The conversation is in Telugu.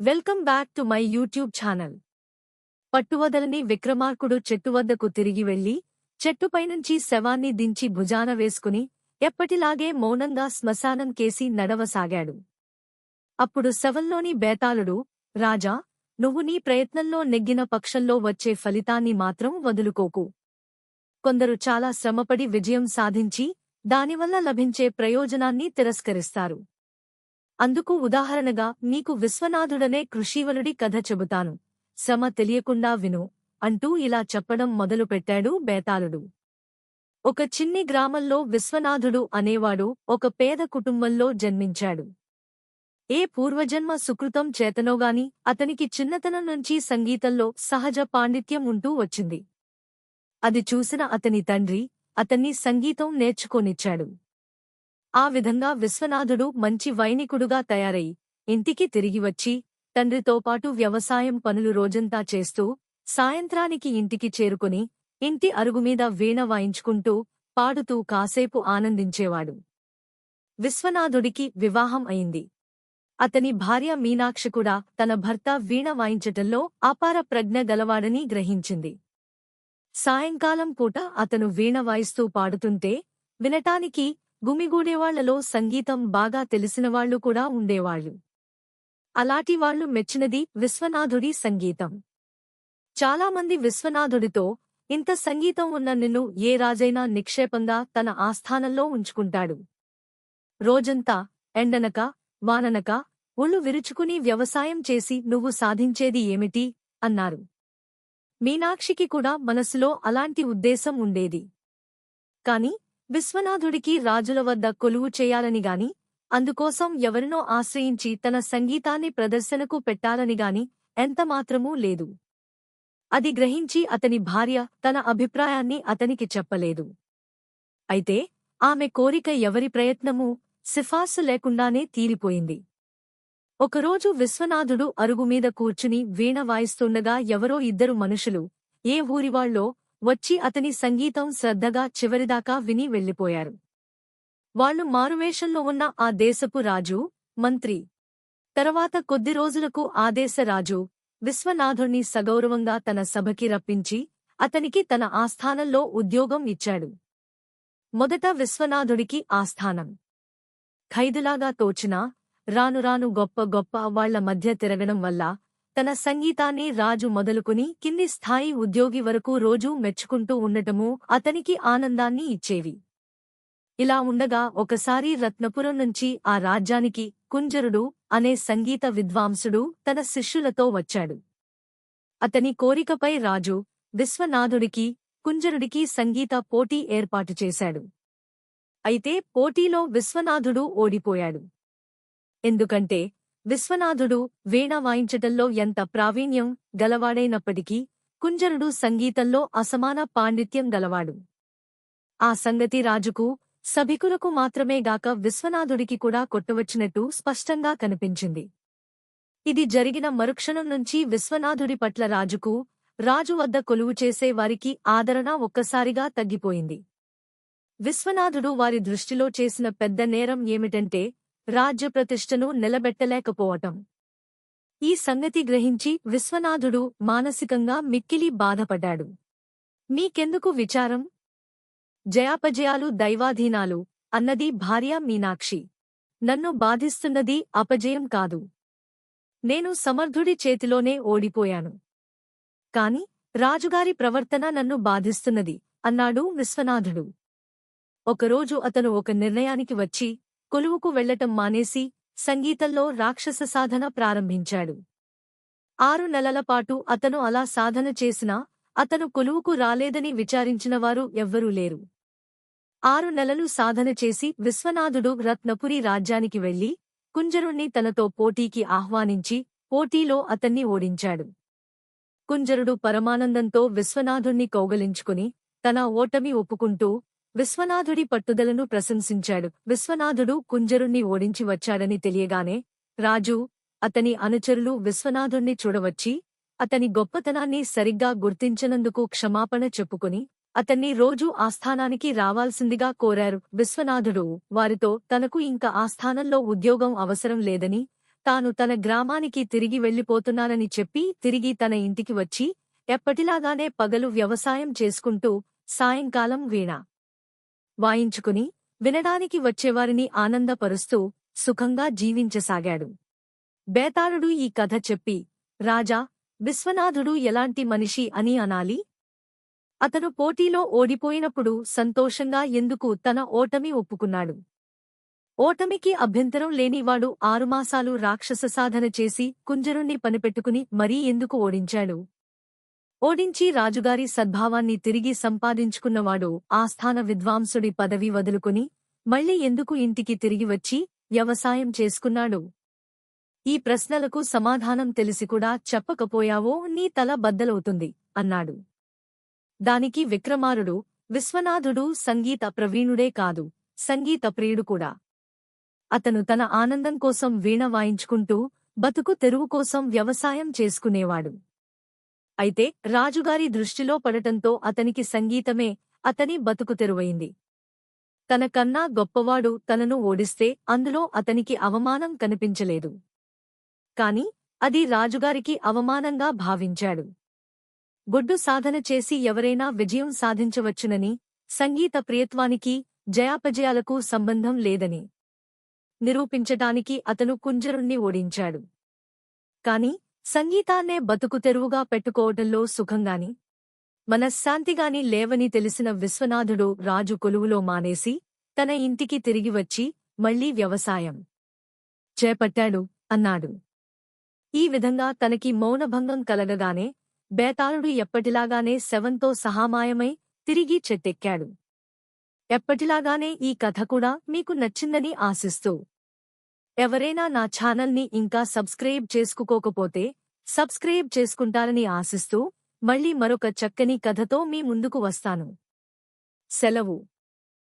Welcome back to my YouTube channel. పట్టువదలని విక్రమార్కుడు చెట్టు వద్దకు తిరిగి వెళ్ళి చెట్టుపైనుంచి శవాన్ని దించి భుజాన వేసుకుని ఎప్పటిలాగే మౌనంగా శ్మశానం కేసి నడవసాగాడు. అప్పుడు శవంలోని బేతాళుడు రాజా నువ్వు నీ ప్రయత్నంలో నెగ్గిన పక్షంలో వచ్చే ఫలితాన్ని మాత్రం వదులుకోకు. కొందరు చాలా శ్రమపడి విజయం సాధించి దానివల్ల లభించే ప్రయోజనాన్ని తిరస్కరిస్తారు. అందుకు ఉదాహరణగా నీకు విశ్వనాథుడనే కృషీవలుడి కథ చెబుతాను. శ్రమ తెలియకుండా విను అంటూ ఇలా చెప్పడం మొదలుపెట్టాడు బేతాళుడు. ఒక చిన్ని గ్రామంలో విశ్వనాథుడు అనేవాడు ఒక పేద కుటుంబంలో జన్మించాడు. ఏ పూర్వజన్మ సుకృతం చేతనోగాని అతనికి చిన్నతనం నుంచి సంగీతంలో సహజ పాండిత్యం ఉంటూ వచ్చింది. అది చూసిన అతని తండ్రి అతన్ని సంగీతం నేర్చుకోనిచ్చాడు. ఆ విధంగా విశ్వనాథుడు మంచి వైనికుడుగా తయారై ఇంటికి తిరిగి వచ్చి తండ్రితో పాటు వ్యవసాయం పనులు రోజంతా చేస్తూ సాయంత్రానికి ఇంటికి చేరుకుని ఇంటి అరుగుమీద వీణ వాయించుకుంటూ పాడుతూ కాసేపు ఆనందించేవాడు. విశ్వనాథుడికి వివాహం అయింది. అతని భార్య మీనాక్షి కూడా తన భర్త వీణ వాయించటంలో అపార ప్రజ్ఞ గలవాడని గ్రహించింది. సాయంకాలం పూట అతను వీణ వాయిస్తూ పాడుతుంటే వినటానికి గుమిగూడేవాళ్ళలో సంగీతం బాగా తెలిసినవాళ్ళు కూడా ఉండేవాళ్ళు అలాంటి వాళ్ళు మెచ్చినది విశ్వనాథుడి సంగీతం. చాలామంది విశ్వనాథుడితో ఇంత సంగీతం ఉన్న నిన్ను ఏ రాజైనా నిక్షేపంగా తన ఆస్థానంలో ఉంచుకుంటాడు. రోజంతా ఎండనక వాననక ఒళ్ళు విరుచుకుని వ్యవసాయం చేసి నువ్వు సాధించేది ఏమిటి అన్నారు. మీనాక్షికి కూడా మనసులో అలాంటి ఉద్దేశం ఉండేది. కాని విశ్వనాథుడికి రాజుల వద్ద కొలువు చేయాలని గాని అందుకోసం ఎవరినో ఆశ్రయించి తన సంగీతాన్ని ప్రదర్శనకు పెట్టాలని గాని ఎంతమాత్రమూ లేదు. అది గ్రహించి అతని భార్య తన అభిప్రాయాన్ని అతనికి చెప్పలేదు. అయితే ఆమె కోరిక ఎవరి ప్రయత్నమూ సిఫార్సు లేకుండానే తీరిపోయింది. ఒకరోజు విశ్వనాథుడు అరుగుమీద కూర్చుని వీణ వాయిస్తుండగా ఎవరో ఇద్దరు మనుషులు ఏ ఊరివాళ్ళో వచ్చి అతని సంగీతం శ్రద్ధగా చివరిదాకా విని వెళ్ళిపోయారు. వాళ్ళు మారువేషంలో ఉన్న ఆ దేశపు రాజు మంత్రి తరువాత కొద్ది రోజులకు ఆదేశరాజు విశ్వనాథుణ్ణి సగౌరవంగా తన సభకి రప్పించి అతనికి తన ఆస్థానంలో ఉద్యోగం ఇచ్చాడు. మొదట విశ్వనాథుడికి ఆస్థానం. ఖైదులాగా తోచినా రానురాను గొప్ప గొప్ప వాళ్ళ మధ్య తిరగడం వల్ల తన సంగీతాన్ని రాజు మొదలుకుని కింది స్థాయి ఉద్యోగి వరకు రోజూ మెచ్చుకుంటూ ఉండటమూ అతనికి ఆనందాన్ని ఇచ్చేవి. ఇలా ఉండగా ఒకసారి రత్నపురం నుంచి ఆ రాజ్యానికి కుంజరుడు అనే సంగీత విద్వాంసుడు తన శిష్యులతో వచ్చాడు. అతని కోరికపై రాజు విశ్వనాథుడికి కుంజరుడికి సంగీత పోటీ ఏర్పాటు చేశాడు. అయితే పోటీలో విశ్వనాథుడు ఓడిపోయాడు. ఎందుకంటే విశ్వనాథుడు వీణ వాయించటంలో ఎంత ప్రావీణ్యం గలవాడైనప్పటికీ కుంజరుడు సంగీతంలో అసమాన పాండిత్యం గలవాడు. ఆ సంగతి రాజుకు సభికులకు మాత్రమేగాక విశ్వనాథుడికి కూడా కొట్టవచ్చినట్టు స్పష్టంగా కనిపించింది. ఇది జరిగిన మరుక్షణం నుంచి విశ్వనాథుడి పట్ల రాజుకు రాజు వద్ద కొలువు చేసే వారికి ఆదరణ ఒక్కసారిగా తగ్గిపోయింది. విశ్వనాథుడు వారి దృష్టిలో చేసిన పెద్ద నేరం ఏమిటంటే రాజ్యప్రతిష్టను నిలబెట్టలేకపోవటం. ఈ సంగతి గ్రహించి విశ్వనాథుడు మానసికంగా మిక్కిలి బాధపడ్డాడు. మీకెందుకు విచారం? జయాపజయాలు దైవాధీనాలు అన్నది భార్య మీనాక్షి. నన్ను బాధిస్తున్నది అపజయం కాదు. నేను సమర్థుడి చేతిలోనే ఓడిపోయాను. కాని రాజుగారి ప్రవర్తన నన్ను బాధిస్తున్నది అన్నాడు విశ్వనాథుడు. ఒకరోజు అతను ఒక నిర్ణయానికి వచ్చి కొలువుకు వెళ్ళటం మానేసి సంగీతంలో రాక్షస సాధన ప్రారంభించాడు. ఆరు నెలలపాటు అతను అలా సాధన చేసినా అతను కొలువుకు రాలేదని విచారించినవారు ఎవ్వరూ లేరు. ఆరు నెలలు సాధన చేసి విశ్వనాథుడు రత్నపురి రాజ్యానికి వెళ్ళి కుంజరుణ్ణి తనతో పోటీకి ఆహ్వానించి పోటీలో అతన్ని ఓడించాడు. కుంజరుడు పరమానందంతో విశ్వనాథుణ్ణి కౌగలించుకుని తన ఓటమి ఒప్పుకుంటూ విశ్వనాథుడి పట్టుదలను ప్రశంసించాడు. విశ్వనాథుడు కుంజరుణ్ణి ఓడించి వచ్చాడని తెలియగానే రాజు అతని అనుచరులు విశ్వనాథుణ్ణి చూడవచ్చి అతని గొప్పతనాన్ని సరిగ్గా గుర్తించనందుకు క్షమాపణ చెప్పుకుని అతన్ని రోజూ ఆస్థానానికి రావాల్సిందిగా కోరారు. విశ్వనాథుడు వారితో తనకు ఇంక ఆస్థానంలో ఉద్యోగం అవసరం లేదని తాను తన గ్రామానికి తిరిగి వెళ్ళిపోతున్నానని చెప్పి తిరిగి తన ఇంటికి వచ్చి ఎప్పటిలాగానే పగలు వ్యవసాయం చేసుకుంటూ సాయంకాలం వీణ వాయించుకుని వినడానికి వచ్చేవారిని ఆనందపరుస్తూ సుఖంగా జీవించసాగాడు. బేతాళుడు ఈ కథ చెప్పి రాజా విశ్వనాథుడు ఎలాంటి మనిషి అని అనాలి? అతను పోటీలో ఓడిపోయినప్పుడు సంతోషంగా ఎందుకు తన ఓటమి ఒప్పుకున్నాడు? ఓటమికి అభ్యంతరం లేనివాడు ఆరుమాసాలు రాక్షస సాధన చేసి కుంజరుణ్ణి పనిపెట్టుకుని మరీ ఎందుకు ఓడించాడు? ఓడించి రాజుగారి సద్భావాన్ని తిరిగి సంపాదించుకున్నవాడు ఆస్థాన విద్వాంసుడి పదవి వదులుకుని మళ్ళీ ఎందుకు ఇంటికి తిరిగి వచ్చి వ్యవసాయం చేసుకున్నాడు? ఈ ప్రశ్నలకు సమాధానం తెలిసి కూడా చెప్పకపోయావో నీ తల బద్దలవుతుంది అన్నాడు. దానికి విక్రమారుడు విశ్వనాథుడు సంగీత ప్రవీణుడే కాదు సంగీత ప్రియుడు కూడా. అతను తన ఆనందం కోసం వీణ వాయించుకుంటూ బతుకు తెరువు కోసం వ్యవసాయం చేసుకునేవాడు. అయితే రాజుగారి దృష్టిలో పడటంతో అతనికి సంగీతమే అతని బతుకు తెరువైంది. తన కన్నా గొప్పవాడు తనను ఓడిస్తే అందులో అతనికి అవమానం కనిపించలేదు. కాని అది రాజుగారికి అవమానంగా భావించాడు. గుడ్డు సాధన చేసి ఎవరైనా విజయం సాధించవచ్చునని సంగీత ప్రియత్వానికి జయాపజయాలకు సంబంధం లేదని నిరూపించటానికి అతను కుంజరుణ్ణి ఓడించాడు. కాని సంగీతాన్నే బతుకు తెరువుగా పెట్టుకోవటంలో సుఖంగాని మనశ్శాంతిగాని లేవని తెలిసిన విశ్వనాథుడు రాజు కొలువులో మానేసి తన ఇంటికి తిరిగి వచ్చి మళ్ళీ వ్యవసాయం చేపట్టాడు అన్నాడు. ఈ విధంగా తనకి మౌనభంగం కలగగానే బేతాళుడు ఎప్పటిలాగానే శవంతో సహామాయమై తిరిగి చెట్టెక్కాడు. ఎప్పటిలాగానే ఈ కథ కూడా మీకు నచ్చిందని ఆశిస్తూ ఎవరైనా నా ఛానల్ని ఇంకా సబ్స్క్రైబ్ చేసుకోకపోతే సబ్స్క్రైబ్ చేసుకుంటారని ఆశిస్తూ మళ్ళీ మరొక చక్కని కథతో మీ ముందుకు వస్తాను. సెలవు.